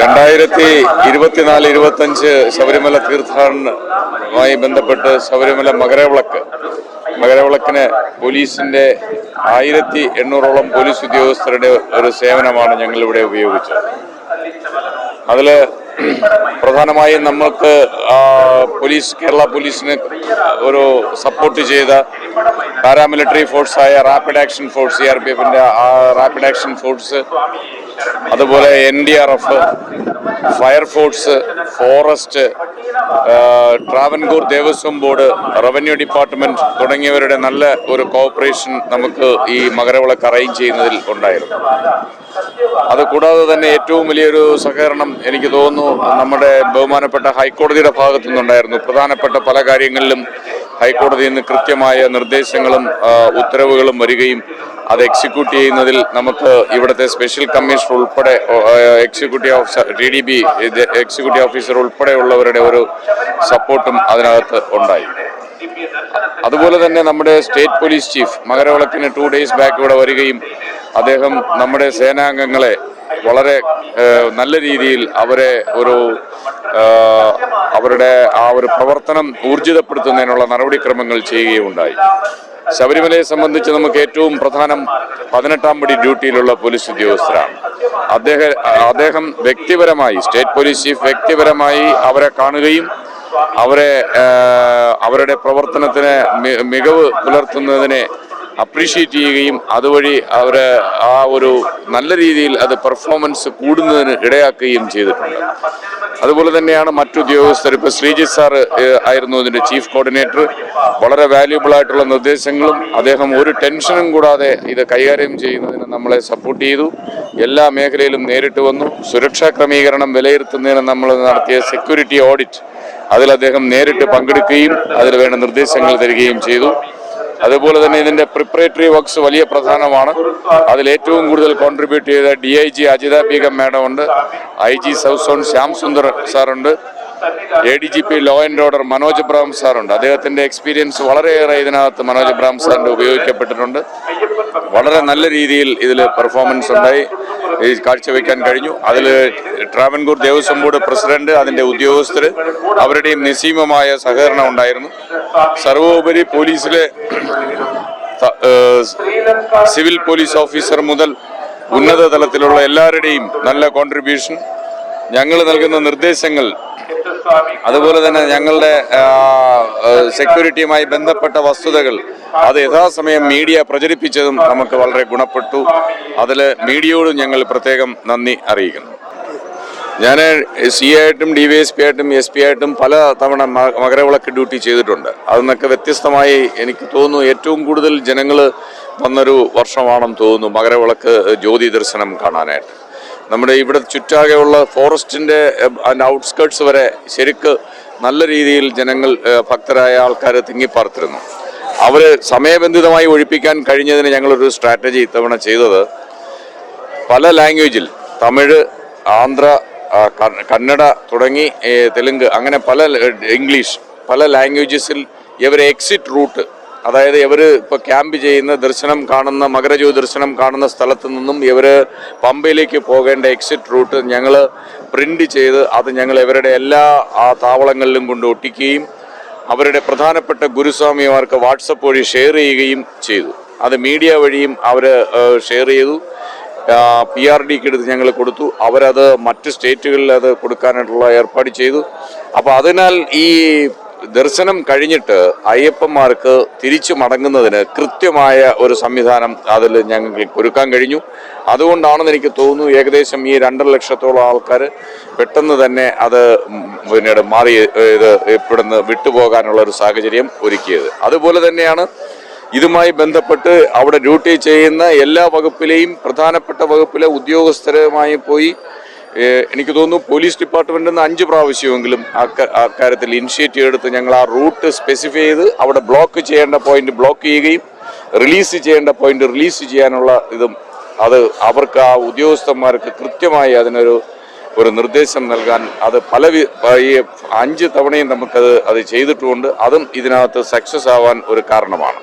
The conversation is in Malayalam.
രണ്ടായിരത്തി ഇരുപത്തിനാല് ഇരുപത്തഞ്ച് ശബരിമല തീർത്ഥാടനവുമായി ബന്ധപ്പെട്ട് ശബരിമല മകരവിളക്ക്. മകരവിളക്കിന് പോലീസിന്റെ ആയിരത്തി എണ്ണൂറോളം പോലീസ് ഉദ്യോഗസ്ഥരുടെ ഒരു സേവനമാണ് ഞങ്ങൾ ഇവിടെ ഉപയോഗിച്ചത്. അതിൽ പ്രധാനമായും നമ്മൾക്ക് പോലീസ് കേരള പോലീസിന് ഒരു സപ്പോർട്ട് ചെയ്ത paramilitary ഫോഴ്സായ rapid action force C R P എഫിന്റെ റാപ്പിഡ് ആക്ഷൻ ഫോഴ്സ് അതുപോലെ N D R F fire force forest Travancore Devaswom board revenue department തുടങ്ങിയവരുടെ നല്ല ഒരു കോപ്പറേഷൻ നമുക്ക് ഈ മകരവിളക്ക് അറേഞ്ച് ചെയ്യുന്നതിൽ ഉണ്ടായിരുന്നു. അതുകൂടാതെ തന്നെ ഏറ്റവും വലിയൊരു സഹകരണം എനിക്ക് തോന്നുന്നു നമ്മുടെ ബഹുമാനപ്പെട്ട ഹൈക്കോടതിയുടെ ഭാഗത്തു നിന്നുണ്ടായിരുന്നു. പ്രധാനപ്പെട്ട പല കാര്യങ്ങളിലും ഹൈക്കോടതിയിൽ നിന്ന് കൃത്യമായ നിർദ്ദേശങ്ങളും ഉത്തരവുകളും വരികയും അത് എക്സിക്യൂട്ട് ചെയ്യുന്നതിൽ നമുക്ക് ഇവിടുത്തെ സ്പെഷ്യൽ കമ്മീഷണർ ഉൾപ്പെടെ executive officer T D B executive officer ഉൾപ്പെടെയുള്ളവരുടെ ഒരു സപ്പോർട്ടും അതിനകത്ത് ഉണ്ടായി. അതുപോലെ തന്നെ നമ്മുടെ സ്റ്റേറ്റ് പോലീസ് ചീഫ് മകരവിളക്കിന് ടു ഡേയ്സ് ബാക്ക് ഇവിടെ വരികയും അദ്ദേഹം നമ്മുടെ സേനാംഗങ്ങളെ വളരെ നല്ല രീതിയിൽ അവരെ ഒരു അവരുടെ ആ ഒരു പ്രവർത്തനം ഊർജിതപ്പെടുത്തുന്നതിനുള്ള നടപടിക്രമങ്ങൾ ചെയ്യുകയുണ്ടായി. ശബരിമലയെ സംബന്ധിച്ച് നമുക്ക് ഏറ്റവും പ്രധാനം പതിനെട്ടാം പടി ഡ്യൂട്ടിയിലുള്ള പോലീസ് ഉദ്യോഗസ്ഥരാണ്. അദ്ദേഹം അദ്ദേഹം വ്യക്തിപരമായി സ്റ്റേറ്റ് പോലീസ് ചീഫ് വ്യക്തിപരമായി അവരെ കാണുകയും അവരെ അവരുടെ പ്രവർത്തനത്തിന് മികവ് പുലർത്തുന്നതിനെ അപ്രീഷിയേറ്റ് ചെയ്യുകയും അതുവഴി അവരെ ആ ഒരു നല്ല രീതിയിൽ അത് പെർഫോമൻസ് കൂടുന്നതിന് ഇടയാക്കുകയും ചെയ്തിട്ടുണ്ട്. അതുപോലെ തന്നെയാണ് മറ്റുദ്യോഗസ്ഥർ ഇപ്പോൾ ശ്രീജിത്ത് സാർ ആയിരുന്നു ഇതിന്റെ ചീഫ് കോർഡിനേറ്റർ വളരെ വാല്യുബിൾ ആയിട്ടുള്ള നിർദ്ദേശങ്ങളും അദ്ദേഹം ഒരു ടെൻഷനും കൂടാതെ ഇത് കൈകാര്യം ചെയ്യുന്നതിന് നമ്മളെ സപ്പോർട്ട് ചെയ്തു. എല്ലാ മേഖലയിലും നേരിട്ട് വന്നു. സുരക്ഷാ ക്രമീകരണം വിലയിരുത്തുന്നതിന് നമ്മൾ നടത്തിയ സെക്യൂരിറ്റി ഓഡിറ്റ് അതിൽ അദ്ദേഹം നേരിട്ട് പങ്കെടുക്കുകയും അതിൽ വേണ്ട നിർദ്ദേശങ്ങൾ തരികയും ചെയ്തു. അതുപോലെ തന്നെ ഇതിന്റെ പ്രിപ്പറേറ്ററി വർക്ക്സ് വലിയ പ്രധാനമാണ്. അതിൽ ഏറ്റവും കൂടുതൽ കോൺട്രിബ്യൂട്ട് ചെയ്ത D I G Ajitha Beegum madam ഉണ്ട്. I G south zone Shyam Sundar സാറുണ്ട് A D G P law and order Manoj Abraham സാറുണ്ട് അദ്ദേഹത്തിന്റെ എക്സ്പീരിയൻസ് വളരെയേറെ ഇതിനകത്ത് മനോജ് അബ്രാം സാറിന്റെ ഉപയോഗിക്കപ്പെട്ടിട്ടുണ്ട്. വളരെ നല്ല രീതിയിൽ ഇതിൽ പെർഫോമൻസ് ഉണ്ടായി. കാഴ്ചവെക്കാൻ കഴിഞ്ഞു. അതിൽ ട്രാവൻകൂർ ദേവസ്വം ബോർഡ് പ്രസിഡന്റ് അതിന്റെ ഉദ്യോഗസ്ഥർ അവരുടെയും നിസീമമായ സഹകരണം ഉണ്ടായിരുന്നു. സർവോപരി പോലീസിലെ സിവിൽ പോലീസ് ഓഫീസർ മുതൽ ഉന്നത തലത്തിലുള്ള എല്ലാവരുടെയും നല്ല കോൺട്രിബ്യൂഷൻ. ഞങ്ങൾ നൽകുന്ന നിർദ്ദേശങ്ങൾ അതുപോലെ തന്നെ ഞങ്ങളുടെ സെക്യൂരിറ്റിയുമായി ബന്ധപ്പെട്ട വസ്തുതകൾ അത് യഥാസമയം മീഡിയ പ്രചരിപ്പിച്ചതും നമുക്ക് വളരെ ഗുണപ്പെട്ടു. അതിൽ മീഡിയയോടും ഞങ്ങൾ പ്രത്യേകം നന്ദി അറിയിക്കുന്നു. ഞാൻ സി ആയിട്ടും ഡി വൈ എസ് പി ആയിട്ടും എസ് പി ആയിട്ടും പല തവണ മകരവിളക്ക് ഡ്യൂട്ടി ചെയ്തിട്ടുണ്ട്. അതിന്നൊക്കെ വ്യത്യസ്തമായി എനിക്ക് തോന്നുന്നു ഏറ്റവും കൂടുതൽ ജനങ്ങൾ വന്നൊരു വർഷമാണെന്ന് തോന്നുന്നു മകരവിളക്ക് ജ്യോതി ദർശനം കാണാനായിട്ട്. നമ്മുടെ ഇവിടെ ചുറ്റാകെയുള്ള ഫോറസ്റ്റിന്റെ അതിന്റെ ഔട്ട്സ്കേർട്സ് വരെ ശരിക്ക് നല്ല രീതിയിൽ ജനങ്ങൾ ഭക്തരായ ആൾക്കാർ തിങ്ങിപ്പാർത്തിരുന്നു. അവർ സമയബന്ധിതമായി ഒഴിപ്പിക്കാൻ കഴിഞ്ഞതിന് ഞങ്ങളൊരു സ്ട്രാറ്റജി ഇത്തവണ ചെയ്തത് പല ലാംഗ്വേജിൽ തമിഴ് ആന്ധ്ര കന്നഡ തുടങ്ങി തെലുങ്ക് അങ്ങനെ പല ഇംഗ്ലീഷ് പല ലാംഗ്വേജസിൽ ഇവരെ എക്സിറ്റ് റൂട്ട് അതായത് ഇവർ ഇപ്പോൾ ക്യാമ്പ് ചെയ്യുന്ന ദർശനം കാണുന്ന മകരജ്യോതി ദർശനം കാണുന്ന സ്ഥലത്ത് നിന്നും ഇവർ പമ്പയിലേക്ക് പോകേണ്ട എക്സിറ്റ് റൂട്ട് ഞങ്ങൾ പ്രിന്റ് ചെയ്ത് അത് ഞങ്ങൾ ഇവരുടെ എല്ലാ ആ താവളങ്ങളിലും കൊണ്ട് ഒട്ടിക്കുകയും അവരുടെ പ്രധാനപ്പെട്ട ഗുരുസ്വാമിമാർക്ക് വാട്സപ്പ് വഴി ഷെയർ ചെയ്യുകയും ചെയ്തു. അത് മീഡിയ വഴിയും അവർ ഷെയർ ചെയ്തു. പി ആർ ഡിക്ക് എടുത്ത് ഞങ്ങൾ കൊടുത്തു. അവരത് മറ്റ് സ്റ്റേറ്റുകളിൽ അത് കൊടുക്കാനായിട്ടുള്ള ഏർപ്പാട് ചെയ്തു. അപ്പോൾ അതിനാൽ ഈ ദർശനം കഴിഞ്ഞിട്ട് അയ്യപ്പന്മാർക്ക് തിരിച്ചു മടങ്ങുന്നതിന് കൃത്യമായ ഒരു സംവിധാനം അതിൽ ഞങ്ങൾക്ക് ഒരുക്കാൻ കഴിഞ്ഞു. അതുകൊണ്ടാണെന്ന് എനിക്ക് തോന്നുന്നു ഏകദേശം ഈ രണ്ടര ലക്ഷത്തോളം ആൾക്കാർ പെട്ടെന്ന് തന്നെ അത് പിന്നീട് മാറി ഇത് ഇവിടുന്ന് വിട്ടുപോകാനുള്ള ഒരു സാഹചര്യം ഒരുക്കിയത്. അതുപോലെ തന്നെയാണ് ഇതുമായി ബന്ധപ്പെട്ട് അവിടെ ഡ്യൂട്ടി ചെയ്യുന്ന എല്ലാ വകുപ്പിലെയും പ്രധാനപ്പെട്ട വകുപ്പിലെ ഉദ്യോഗസ്ഥരുമായി പോയി എനിക്ക് തോന്നുന്നു പോലീസ് ഡിപ്പാർട്ട്മെന്റിൽ നിന്ന് അഞ്ച് പ്രാവശ്യമെങ്കിലും അക്കാര്യത്തിൽ ഇനിഷ്യേറ്റീവ് എടുത്ത് ഞങ്ങൾ ആ റൂട്ട് സ്പെസിഫൈ ചെയ്ത് അവിടെ ബ്ലോക്ക് ചെയ്യേണ്ട പോയിന്റ് ബ്ലോക്ക് ചെയ്യുകയും റിലീസ് ചെയ്യേണ്ട പോയിന്റ് റിലീസ് ചെയ്യാനുള്ള ഇതും അത് അവർക്ക് ആ ഉദ്യോഗസ്ഥന്മാർക്ക് കൃത്യമായി അതിനൊരു ഒരു നിർദ്ദേശം നൽകാൻ അത് പല അഞ്ച് തവണയും നമുക്കത് അത് ചെയ്തിട്ടുമുണ്ട്. അതും ഇതിനകത്ത് സക്സസ് ആവാൻ ഒരു കാരണമാണ്.